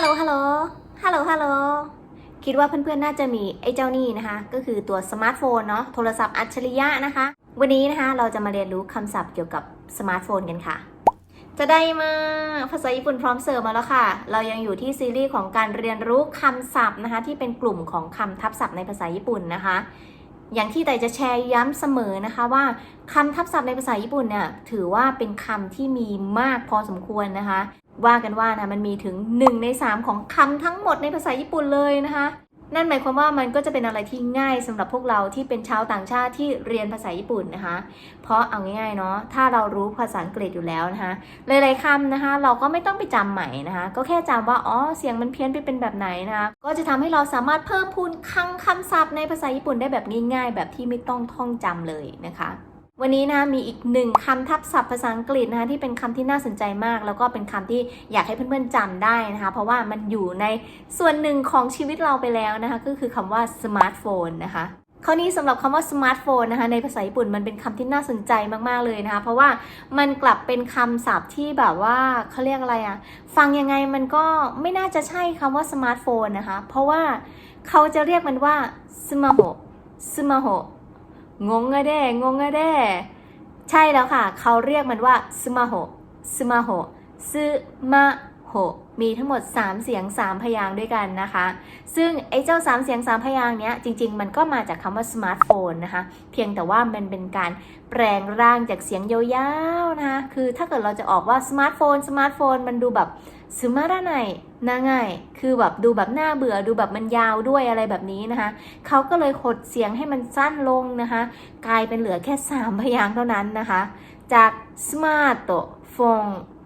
ฮัลโหล ฮัลโหล ฮัลโหล ฮัลโหล คิดว่าเพื่อนๆ น่าจะมีไอ้เจ้านี่นะคะ ก็คือตัวสมาร์ทโฟนเนาะ โทรศัพท์อัจฉริยะนะคะ วันนี้นะคะเราจะมาเรียนรู้คำศัพท์เกี่ยวกับสมาร์ทโฟนกันค่ะ จะได้มาภาษาญี่ปุ่นพร้อมเสิร์ฟมาแล้วค่ะ เรายังอยู่ที่ซีรีส์ของการเรียนรู้คำศัพท์นะคะ ที่เป็นกลุ่มของคำทับศัพท์ในภาษาญี่ปุ่นนะคะอย่างที่แต่จะแชร์ย้ำเสมอนะคะว่าคำทับศัพท์ในภาษาญี่ปุ่นเนี่ยถือว่าเป็นคำที่มีมากพอสมควรนะคะ ว่ากันว่านะมันมีถึง 1 ใน 3 ของคำทั้งหมดในภาษาญี่ปุ่นเลยนะคะ นั่นหมายความว่ามันก็จะเป็นอะไรที่ง่ายสำหรับพวกเราที่เป็นชาวต่างชาติที่เรียนภาษาญี่ปุ่นนะคะ เพราะเอาง่ายๆเนาะถ้าเรารู้ภาษาอังกฤษอยู่แล้วนะคะหลายๆคำนะคะ เราก็ไม่ต้องไปจำใหม่นะคะ ก็แค่จำว่าอ๋อเสียงมันเพี้ยนไปเป็นแบบไหนนะคะก็จะทำให้เราสามารถเพิ่มพูนคังคำศัพท์ในภาษาญี่ปุ่นได้แบบง่ายๆ แบบที่ไม่ต้องท่องจำเลยนะคะ วันนี้นะมีอีกหนึ่งคำทับศัพท์ภาษาอังกฤษนะคะที่เป็นคำที่น่าสนใจมาก แล้วก็เป็นคำที่อยากให้เพื่อนๆจำได้นะคะเพราะว่ามันอยู่ในส่วนหนึ่งของชีวิตเราไปแล้วนะคะก็คือคำว่าสมาร์ทโฟนนะคะข้อนี้สำหรับคำว่าสมาร์ทโฟนนะคะในภาษาญี่ปุ่นมันเป็นคำที่น่าสนใจมากๆเลยนะคะเพราะว่ามันกลับเป็นคำศัพท์ที่แบบว่าเขาเรียกอะไรอะฟังยังไงมันก็ไม่น่าจะใช่คำว่าสมาร์ทโฟนนะคะเพราะว่าเขาจะเรียกมันว่าสมาโฮสมาโฮ งงอะเด้งงอะเด้ใช่แล้วค่ะ เขาเรียกมันว่าสมาโหสมาโหสมาโห มีทั้งหมด 3 เสียง 3 พยางด้วยกันนะคะ ซึ่งไอ้เจ้า 3 เสียง 3 พยางเนี้ยจริง ๆ มันก็มาจากคำว่าสมาร์ทโฟนนะคะ เพียงแต่ว่ามันเป็นการแปลงร่างจากเสียงยาวๆนะคะ คือถ้าเกิดเราจะออกว่าสมาร์ทโฟนสมาร์ทโฟนมันดูแบบสมาร์ทไนน่าง่าย คือแบบดูแบบน่าเบื่อดูแบบมันยาวด้วยอะไรแบบนี้นะคะ เขาก็เลยหดเสียงให้มันสั้นลงนะคะ กลายเป็นเหลือแค่ 3 พยางเท่านั้นนะคะ จาก smart phone smart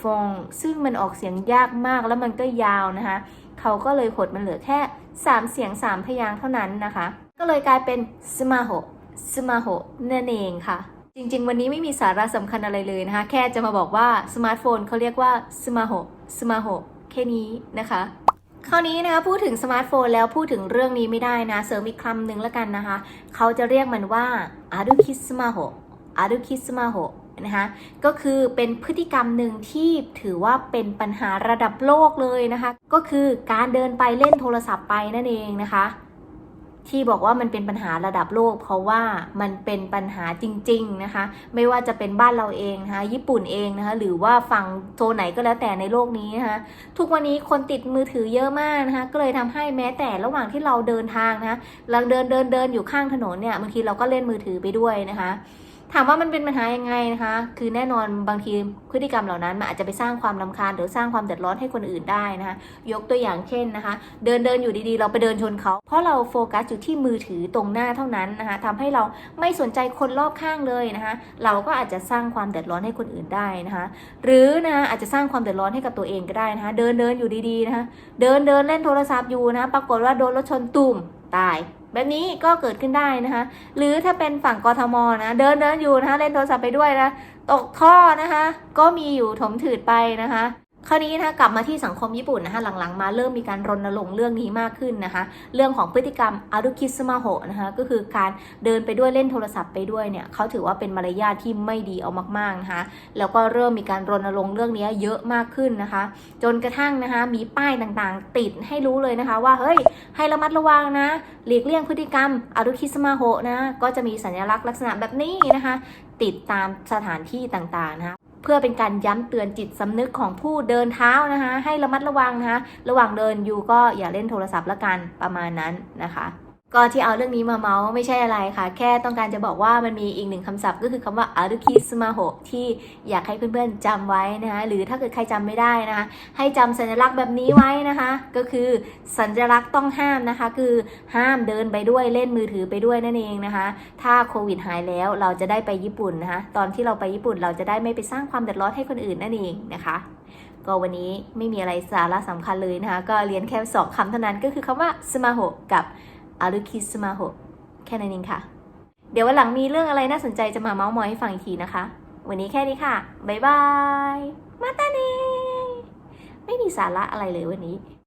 phone ซึ่งมันออกเสียงยากมากแล้วมันก็ยาวนะคะเขาก็เลยหดมันเหลือแค่ 3 เสียง 3 พยางค์เท่านั้นนะคะ ก็เลยกลายเป็น smart smart นั่นเองค่ะ จริงๆ วันนี้ไม่มีสาระสำคัญอะไรเลยนะคะ แค่จะมาบอกว่าสมาร์ทโฟนเขาเรียกว่า smart smart แค่นี้นะคะ คราวนี้นะคะพูดถึงสมาร์ทโฟนแล้วพูดถึงเรื่องนี้ไม่ได้นะ เสริมอีกคำหนึ่งแล้วกันนะคะ เขาจะเรียกมันว่าอารุคิสมาโฮอารุคิสมาโฮ นะคะก็คือเป็นพฤติกรรมหนึ่งที่ถือว่าเป็นปัญหาระดับโลกเลยนะคะ ก็คือการเดินไปเล่นโทรศัพท์ไปนั่นเองนะคะ ที่บอกว่ามันเป็นปัญหาระดับโลก เพราะว่ามันเป็นปัญหาจริง ๆนะคะ ไม่ว่าจะเป็นบ้านเราเองนะคะญี่ปุ่นเองนะคะหรือว่าฝั่งโซนไหนก็แล้วแต่ในโลกนี้นะคะทุกวันนี้คนติดมือถือเยอะมากนะคะก็เลยทำให้แม้แต่ระหว่างที่เราเดินทางนะคะเราเดินเดินเดินอยู่ข้างถนนเนี่ยบางทีเราก็เล่นมือถือไปด้วยนะคะ ถามว่ามันเป็นปัญหายังไงนะคะ คือแน่นอนบางทีพฤติกรรมเหล่านั้นมันอาจจะไปสร้างความลำคาญหรือสร้างความเดือดร้อนให้คนอื่นได้นะคะ ยกตัวอย่างเช่นนะคะ เดินเดินอยู่ดีๆ เราไปเดินชนเขา เพราะเราโฟกัสอยู่ที่มือถือตรงหน้าเท่านั้นนะคะทำให้เราไม่สนใจคนรอบข้างเลยนะคะ เราก็อาจจะสร้างความเดือดร้อนให้คนอื่นได้นะคะ หรือนะคะอาจจะสร้างความเดือดร้อนให้กับตัวเองก็ได้นะคะ เดินเดินอยู่ดีๆนะคะ เดินเดินเล่นโทรศัพท์อยู่นะคะปรากฏว่าโดนรถชนตุ่มตาย แบบนี้ก็เกิดขึ้นได้นะคะ หรือถ้าเป็นฝั่งกทมนะ เดินเดินอยู่นะคะเล่นโทรศัพท์ไปด้วยนะ ตกท่อนะคะ ก็มีอยู่ถมถืดไปนะคะ คราวนี้นะคะกลับมาที่สังคมญี่ปุ่นนะคะหลังๆ มาเริ่มมีการรณรงค์เรื่องนี้มากขึ้นนะคะ เรื่องของพฤติกรรมอารุคิสมาโหนะคะก็คือการเดินไปด้วยเล่นโทรศัพท์ไปด้วยเนี่ยเขาถือว่าเป็นมารยาทที่ไม่ดีเอามากๆนะคะแล้วก็เริ่มมีการรณรงค์เรื่องนี้เยอะมากขึ้นนะคะ จนกระทั่งนะคะมีป้ายต่างๆ ติดให้รู้เลยนะคะ ว่าเฮ้ยให้ระมัดระวังนะ หลีกเลี่ยงพฤติกรรมอารุคิสมาโหนะก็จะมีสัญลักษณ์ลักษณะแบบนี้นะคะ ติดตามสถานที่ต่างๆนะคะ เพื่อเป็นการย้ำเตือนจิตสำนึกของผู้เดินเท้านะคะ ให้ระมัดระวังนะคะ ระหว่างเดินอยู่ก็อย่าเล่นโทรศัพท์ละกันประมาณนั้นนะคะ ก็ที่เอาเรื่องนี้มาเมาส์ไม่ใช่อะไรค่ะ แค่ต้องการจะบอกว่ามันมีอีกหนึ่งคำศัพท์ก็คือคำว่าอารุคิสมาโหที่อยากให้เพื่อนๆจำไว้นะคะ หรือถ้าเกิดใครจำไม่ได้นะคะให้จำสัญลักษณ์แบบนี้ไว้นะคะ ก็คือสัญลักษณ์ต้องห้ามนะคะ คือห้ามเดินไปด้วยเล่นมือถือไปด้วยนั่นเองนะคะ ถ้าโควิดหายแล้วเราจะได้ไปญี่ปุ่นนะคะ ตอนที่เราไปญี่ปุ่นเราจะได้ไม่ไปสร้างความเดือดร้อนให้คนอื่นนั่นเองนะคะก็วันนี้ไม่มีอะไรสาระสำคัญเลยนะคะ ก็เรียนแค่สองคำเท่านั้นก็คือคำว่าสมาโหกับ อารุคิสมาโหแค่นั้นเองค่ะ เดี๋ยววันหลังมีเรื่องอะไรน่าสนใจจะมาเมาส์มอยให้ฟังอีกทีนะคะ วันนี้แค่นี้ค่ะ บ๊ายบาย มาตาเนไม่มีสาระอะไรเลยวันนี้